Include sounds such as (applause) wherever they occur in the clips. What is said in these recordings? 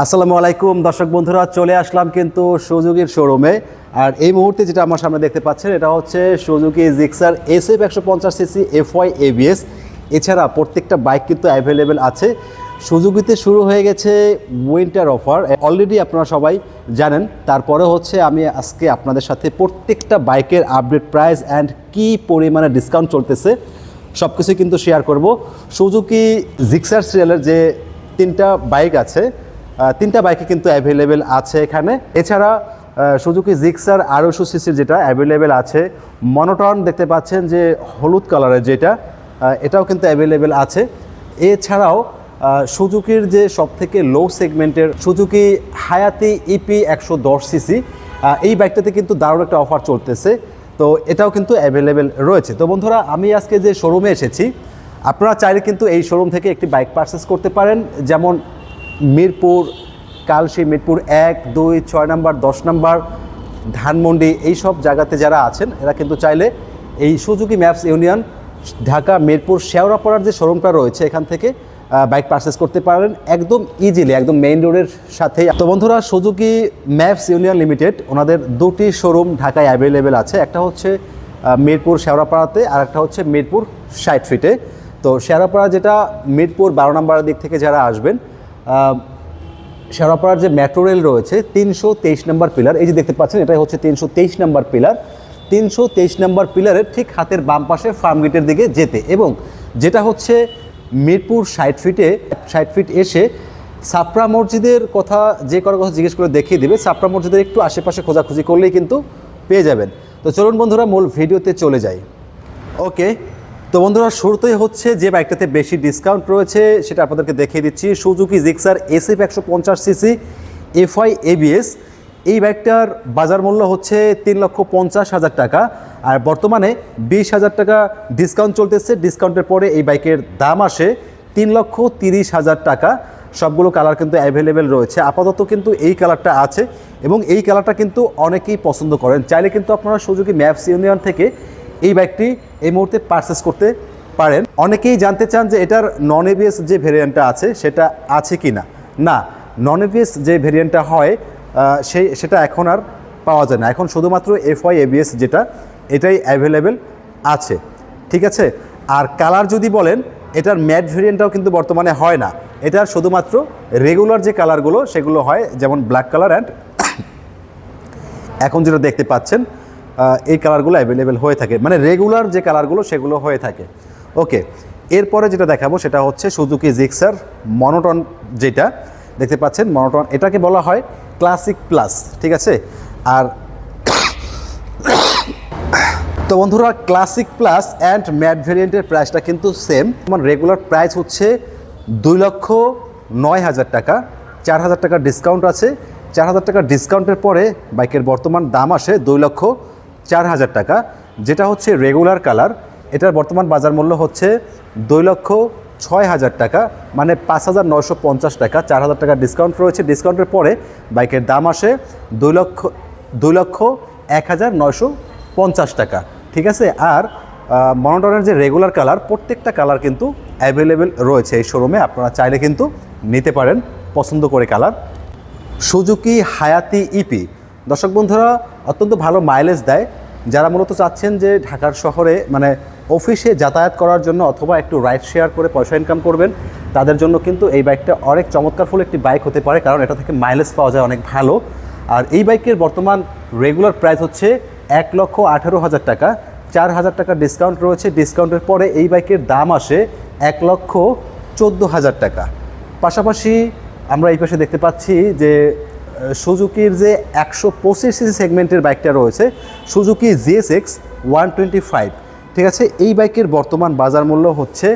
আসসালামু আলাইকুম। দর্শক বন্ধুরা, চলে আসলাম কিন্তু সুজুকির শোরুমে। আর এই মুহূর্তে যেটা আমার সামনে দেখতে পাচ্ছেন, এটা হচ্ছে সুজুকি জিক্সার এস এফ একশো পঞ্চাশ সিসি এফ ওয়াই এবিএস। এছাড়া প্রত্যেকটা বাইক কিন্তু অ্যাভেলেবেল আছে। সুজুকিতে শুরু হয়ে গেছে উইন্টার অফার অলরেডি আপনারা সবাই জানেন, তারপরে হচ্ছে আমি আজকে আপনাদের সাথে প্রত্যেকটা বাইকের আপডেট প্রাইস অ্যান্ড কী পরিমাণে ডিসকাউন্ট চলতেছে সব কিছুই কিন্তু শেয়ার করব। সুজুকি জিক্সার সিরিয়ালের যে তিনটা বাইক আছে তিনটা বাইকে কিন্তু অ্যাভেলেবেল আছে এখানে। এছাড়া সুজুকি জিক্সার আড়াইশো সিসির যেটা অ্যাভেলেবেল আছে মনোটন দেখতে পাচ্ছেন যে হলুদ কালারের যেটা এটাও কিন্তু অ্যাভেলেবেল আছে। এছাড়াও সুজুকির যে সব থেকে লো সেগমেন্টের সুজুকি হায়াতি ইপি একশো দশ সিসি এই বাইকটাতে কিন্তু দারুণ একটা অফার চলতেছে। তো এটাও কিন্তু অ্যাভেলেবেল রয়েছে। তো বন্ধুরা, আমি আজকে যে শোরুমে এসেছি, আপনারা চাইলে কিন্তু এই শোরুম থেকে একটি বাইক পারচেস করতে পারেন। যেমন মিরপুর, কালশি, মিরপুর এক, দুই, ছয় নাম্বার, দশ নাম্বার, ধানমন্ডি এই সব জায়গাতে যারা আছেন, এরা কিন্তু চাইলে এই Suzuki maps union, Dhaka, Mirpur, শেওড়াপাড়ার যে শোরুমটা রয়েছে, এখান থেকে বাইক পারচেস করতে পারেন একদম ইজিলি একদম মেইন রোডের সাথেই। তো বন্ধুরা, সুজুকি ম্যাপস ইউনিয়ন লিমিটেড, ওনাদের দুটি শোরুম ঢাকায় অ্যাভেলেবেল আছে। একটা হচ্ছে মিরপুর শেওড়াপাড়াতে, আর একটা হচ্ছে মিরপুর ষাট ফিটে তো শেওড়াপাড়া যেটা মিরপুর বারো নম্বরের দিক থেকে যারা আসবেন আহ, শেওড়াপাড়ার যে মেট্রো রেল রয়েছে তিনশো তেইশ নম্বর পিলার এই যে দেখতে পাচ্ছেন এটাই হচ্ছে তিনশো তেইশ নম্বর পিলার তিনশো তেইশ নম্বর পিলারের ঠিক হাতের বাম পাশে ফার্ম গেটের দিকে যেতে এবং যেটা হচ্ছে মিরপুর ষাট ফিটে ষাট ফিট এসে সাপরা মসজিদের কথা যে কারও কথা জিজ্ঞেস করে দেখিয়ে দেবে সাপরা মসজিদের একটু আশেপাশে খোঁজাখুঁজি করলেই কিন্তু পেয়ে যাবেন। তো চলুন বন্ধুরা মূল ভিডিওতে চলে যাই। ওকে তো বন্ধুরা, শুরুতেই হচ্ছে যে বাইকটাতে বেশি ডিসকাউন্ট রয়েছে, সেটা আপনাদেরকে দেখিয়ে দিচ্ছি। সুজুকি জিক্সার এসএফ একশো পঞ্চাশ সিসি এফআই এবিএস এই বাইকটার বাজার মূল্য হচ্ছে তিন লক্ষ পঞ্চাশ হাজার টাকা, আর বর্তমানে বিশ হাজার টাকা ডিসকাউন্ট চলতেছে। ডিসকাউন্টের পরে এই বাইকের দাম আসে তিন লক্ষ তিরিশ হাজার টাকা। সবগুলো কালার কিন্তু অ্যাভেলেবেল রয়েছে। আপাতত কিন্তু এই কালারটা আছে এবং এই কালারটা কিন্তু অনেকেই পছন্দ করেন। চাইলে কিন্তু আপনারা সুজুকি ম্যাপস ইউনিয়ন থেকে এই বাইকটি এই মুহূর্তে পারচেস করতে পারেন। অনেকেই জানতে চান যে এটার নন এবিএস যে ভেরিয়েন্টটা আছে, সেটা আছে কি না? না নন এবিএস যে ভেরিয়েন্টটা হয় সেই সেটা এখন আর পাওয়া যায় না। এখন শুধুমাত্র এফওয়াই এবিএস যেটা, এটাই অ্যাভেলেবেল আছে। ঠিক আছে? আর কালার যদি বলেন, এটার ম্যাট ভেরিয়েন্টটাও কিন্তু বর্তমানে হয় না। এটার শুধুমাত্র রেগুলার যে কালারগুলো সেগুলো হয়, যেমন ব্ল্যাক কালার অ্যান্ড এখন যেটা দেখতে পাচ্ছেন এই কালারগুলো অ্যাভেলেবেল হয়ে থাকে। মানে রেগুলার যে কালারগুলো সেগুলো হয়ে থাকে। ওকে এরপরে যেটা দেখাবো, সেটা হচ্ছে সুজুকি জিক্সার মনোটন যেটা। দেখতে পাচ্ছেন মনোটন এটাকে বলা হয় ক্লাসিক প্লাস ঠিক আছে? আর তো বন্ধুরা ক্লাসিক প্লাস অ্যান্ড ম্যাট ভেরিয়েন্টের প্রাইসটা কিন্তু সেম তোমার রেগুলার প্রাইস হচ্ছে দুই লক্ষ নয় হাজার টাকা। চার হাজার টাকার ডিসকাউন্ট আছে। চার হাজার টাকার ডিসকাউন্টের পরে বাইকের বর্তমান দাম আসে দুই লক্ষ চার হাজার টাকা, যেটা হচ্ছে রেগুলার কালার এটার বর্তমান বাজার মূল্য হচ্ছে দুই লক্ষ ছয় হাজার টাকা মানে পাঁচ হাজার নয়শো পঞ্চাশ টাকা, চার হাজার টাকা ডিসকাউন্ট রয়েছে। ডিসকাউন্টের পরে বাইকের দাম আসে দুই লক্ষ দুই লক্ষ এক হাজার নয়শো পঞ্চাশ টাকা, ঠিক আছে? আর মনোটনের যে রেগুলার কালার প্রত্যেকটা কালার কিন্তু অ্যাভেলেবেল রয়েছে এই শোরুমে আপনারা চাইলে কিন্তু নিতে পারেন পছন্দ করে কালার সুজুকি হায়াতি ইপি দর্শক বন্ধুরা, অত্যন্ত ভালো মাইলেজ দেয়। যারা মূলত চাচ্ছেন যে ঢাকার শহরে মানে অফিসে যাতায়াত করার জন্য অথবা একটু রাইড শেয়ার করে পয়সা ইনকাম করবেন, তাদের জন্য কিন্তু এই বাইকটা অনেক চমৎকার ফুল একটি বাইক হতে পারে, কারণ এটা থেকে মাইলেজ পাওয়া যায় অনেক ভালো। আর এই বাইকের বর্তমান রেগুলার প্রাইস হচ্ছে এক লক্ষ আঠেরো হাজার টাকা। চার হাজার টাকা ডিসকাউন্ট রয়েছে ডিসকাউন্টের পরে এই বাইকের দাম আসে এক লক্ষ চোদ্দ হাজার টাকা। পাশাপাশি আমরা এই পাশে দেখতে পাচ্ছি যে সুজুকির যে একশো পঁচিশ সেগমেন্টের বাইকটা রয়েছে, Suzuki GSX one twenty five. ঠিক আছে, এই বাইকের বর্তমান বাজার মূল্য হচ্ছে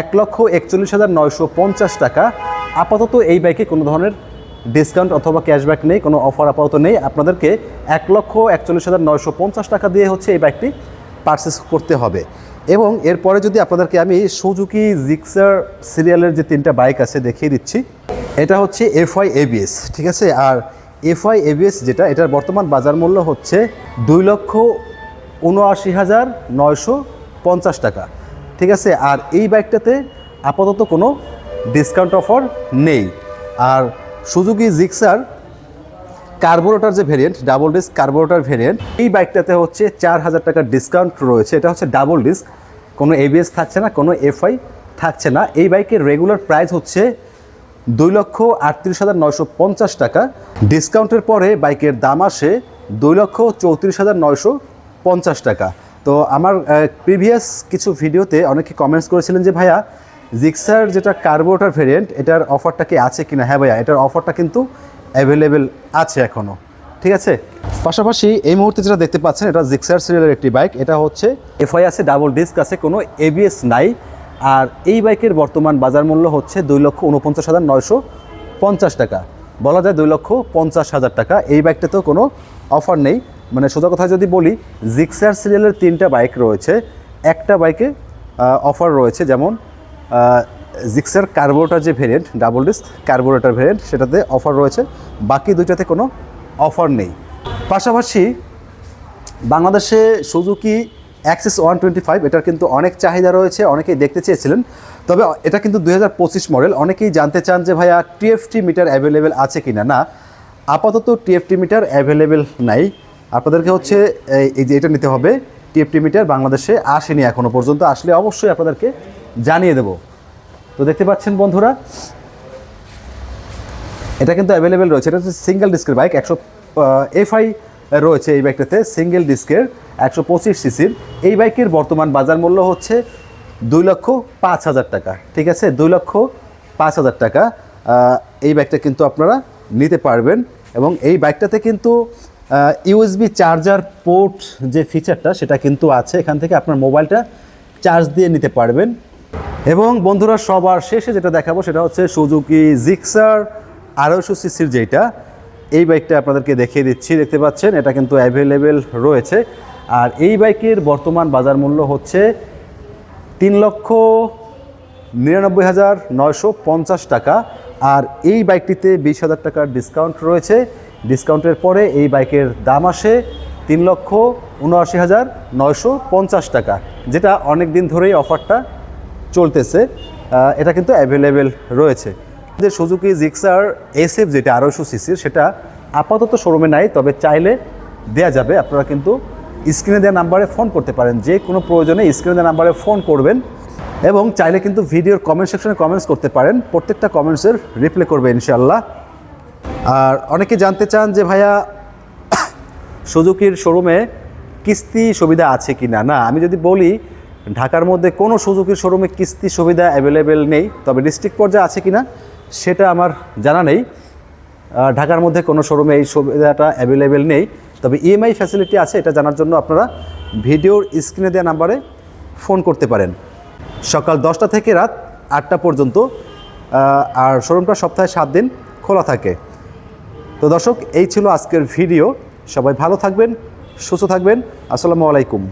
এক লক্ষ একচল্লিশ হাজার নয়শো পঞ্চাশ টাকা। আপাতত এই বাইকে কোনো ধরনের ডিসকাউন্ট অথবা ক্যাশব্যাক নেই, কোনো অফার আপাতত নেই। আপনাদেরকে এক লক্ষ একচল্লিশ হাজার নয়শো পঞ্চাশ টাকা দিয়ে হচ্ছে এই বাইকটি পারচেস করতে হবে। এবং এরপরে যদি আপনাদেরকে আমি সুজুকি জিক্সার সিরিয়ালের যে তিনটা বাইক আছে দেখিয়ে দিচ্ছি এটা হচ্ছে এফআই এবিএস ঠিক আছে? আর এফআই এবিএস যেটা, এটার বর্তমান বাজার মূল্য হচ্ছে দুই লক্ষ উনআশি হাজার নয়শো পঞ্চাশ টাকা, ঠিক আছে? আর এই বাইকটাতে আপাতত কোনো ডিসকাউন্ট অফার নেই। আর সুজুকি জিক্সার কার্বোরেটার যে variant double disc carburettor variant এই বাইকটাতে হচ্ছে চার হাজার টাকার ডিসকাউন্ট রয়েছে। এটা হচ্ছে ডাবল ডিস্ক কোনো এবিএস থাকছে না, কোনো এফআই থাকছে না। এই বাইকের রেগুলার প্রাইস হচ্ছে দুই লক্ষ আটত্রিশ হাজার নয়শো পঞ্চাশ টাকা। ডিসকাউন্টের পরে বাইকের দাম আসে দুই লক্ষ চৌত্রিশ হাজার নয়শো পঞ্চাশ টাকা। তো আমার প্রিভিয়াস কিছু ভিডিওতে অনেকে কমেন্টস করেছিলেন যে, ভাইয়া জিক্সার যেটা কার্বোটার ভেরিয়েন্ট এটার অফারটা কি আছে কিনা? হ্যাঁ ভাইয়া, এটার অফারটা কিন্তু অ্যাভেলেবেল আছে এখনও ঠিক আছে? পাশাপাশি এই মুহূর্তে যেটা দেখতে পাচ্ছেন, এটা জিক্সার সিরিয়ালের একটি বাইক এটা হচ্ছে এফআই আছে ডাবল ডিস্ক আছে, কোনো এবিএস নাই। আর এই বাইকের বর্তমান বাজার মূল্য হচ্ছে দুই লক্ষ উনপঞ্চাশ হাজার নয়শো পঞ্চাশ টাকা। বলা যায় দুই লক্ষ পঞ্চাশ হাজার টাকা। এই বাইকটাতেও কোনো অফার নেই। মানে সোজা কথা যদি বলি জিক্সার সিরিয়ালের তিনটা বাইক রয়েছে। একটা বাইকে অফার রয়েছে যেমন জিক্সার কার্বোরেটার যে variant double disc carburettor variant সেটাতে অফার রয়েছে। বাকি দুইটাতে কোনো অফার নেই। পাশাপাশি বাংলাদেশে Suzuki Access one twenty five এটার কিন্তু অনেক চাহিদা রয়েছে, অনেকেই দেখতে চেয়েছিলেন। তবে এটা কিন্তু দুই হাজার পঁচিশ মডেল অনেকেই জানতে চান যে ভাইয়া টিএফটি মিটার অ্যাভেলেবেল আছে কি না না আপাতত টিএফটি মিটার অ্যাভেলেবেল নাই। আপনাদেরকে হচ্ছে, এই- এই যে এটা নিতে হবে টিএফটি মিটার বাংলাদেশে আসেনি এখনও পর্যন্ত, আসলে অবশ্যই আপনাদেরকে জানিয়ে দেব। তো দেখতে পাচ্ছেন বন্ধুরা, এটা কিন্তু অ্যাভেলেবেল রয়েছে। এটা হচ্ছে সিঙ্গেল ডিস্কের বাইক একশো এফআই রয়েছে এই বাইকটাতে সিঙ্গেল ডিস্কের একশো পঁচিশ সিসির। এই বাইকের বর্তমান বাজার মূল্য হচ্ছে দুই লক্ষ পাঁচ হাজার টাকা, ঠিক আছে? দুই লক্ষ পাঁচ হাজার টাকা। এই বাইকটা কিন্তু আপনারা নিতে পারবেন এবং এই বাইকটাতে কিন্তু ইউএসবি চার্জার পোর্ট যে ফিচারটা সেটা কিন্তু আছে। এখান থেকে আপনার মোবাইলটা চার্জ দিয়ে নিতে পারবেন। এবং বন্ধুরা, সবার শেষে যেটা দেখাবো, সেটা হচ্ছে সুজুকি জিক্সার আড়াইশো সিসির যেটা। এই বাইকটা আপনাদেরকে দেখিয়ে দিচ্ছি, দেখতে পাচ্ছেন? এটা কিন্তু অ্যাভেলেবেল রয়েছে। আর এই বাইকের বর্তমান বাজার মূল্য হচ্ছে তিন লক্ষ নিরানব্বই হাজার নয়শো পঞ্চাশ টাকা। আর এই বাইকটিতে বিশ হাজার টাকার ডিসকাউন্ট রয়েছে। ডিসকাউন্টের পরে এই বাইকের দাম আসে তিন লক্ষ উনআশি হাজার নয়শো পঞ্চাশ টাকা, যেটা অনেক দিন ধরেই অফারটা চলতেছে। এটা কিন্তু অ্যাভেলেবেল রয়েছে। যে সুজুকি জিক্সার এসএফ যেটা আড়াইশো সিসির সেটা আপাতত শোরুমে নাই, তবে চাইলে দেয়া যাবে। আপনারা কিন্তু স্ক্রিনে দেওয়া নাম্বারে ফোন করতে পারেন। যে কোনো প্রয়োজনে স্ক্রিনে দেওয়া নাম্বারে ফোন করবেন এবং চাইলে কিন্তু ভিডিওর কমেন্ট সেকশনে কমেন্টস করতে পারেন। প্রত্যেকটা কমেন্টসের রিপ্লাই করবে ইনশাল্লাহ আর অনেকে জানতে চান যে ভাইয়া (coughs) সুজুকির শোরুমে কিস্তি সুবিধা আছে কি না না আমি যদি বলি, ঢাকার মধ্যে কোনো সুজুকির শোরুমে কিস্তি সুবিধা অ্যাভেলেবেল নেই, তবে ডিস্ট্রিক্ট পর্যায়ে আছে কি না সেটা আমার জানা নেই। ঢাকার মধ্যে কোনো শোরুমে এই সুবিধাটা অ্যাভেলেবেল নেই। তবে ইএমআই ফ্যাসিলিটি আছে, এটা জানার জন্য আপনারা ভিডিওর স্ক্রিনে দেওয়া নাম্বারে ফোন করতে পারেন। সকাল দশটা থেকে রাত আটটা পর্যন্ত আর শোরুমটা সপ্তাহে সাত দিন খোলা থাকে। তো দর্শক, এই ছিল আজকের ভিডিও। সবাই ভালো থাকবেন, সুস্থ থাকবেন। আসসালামু আলাইকুম।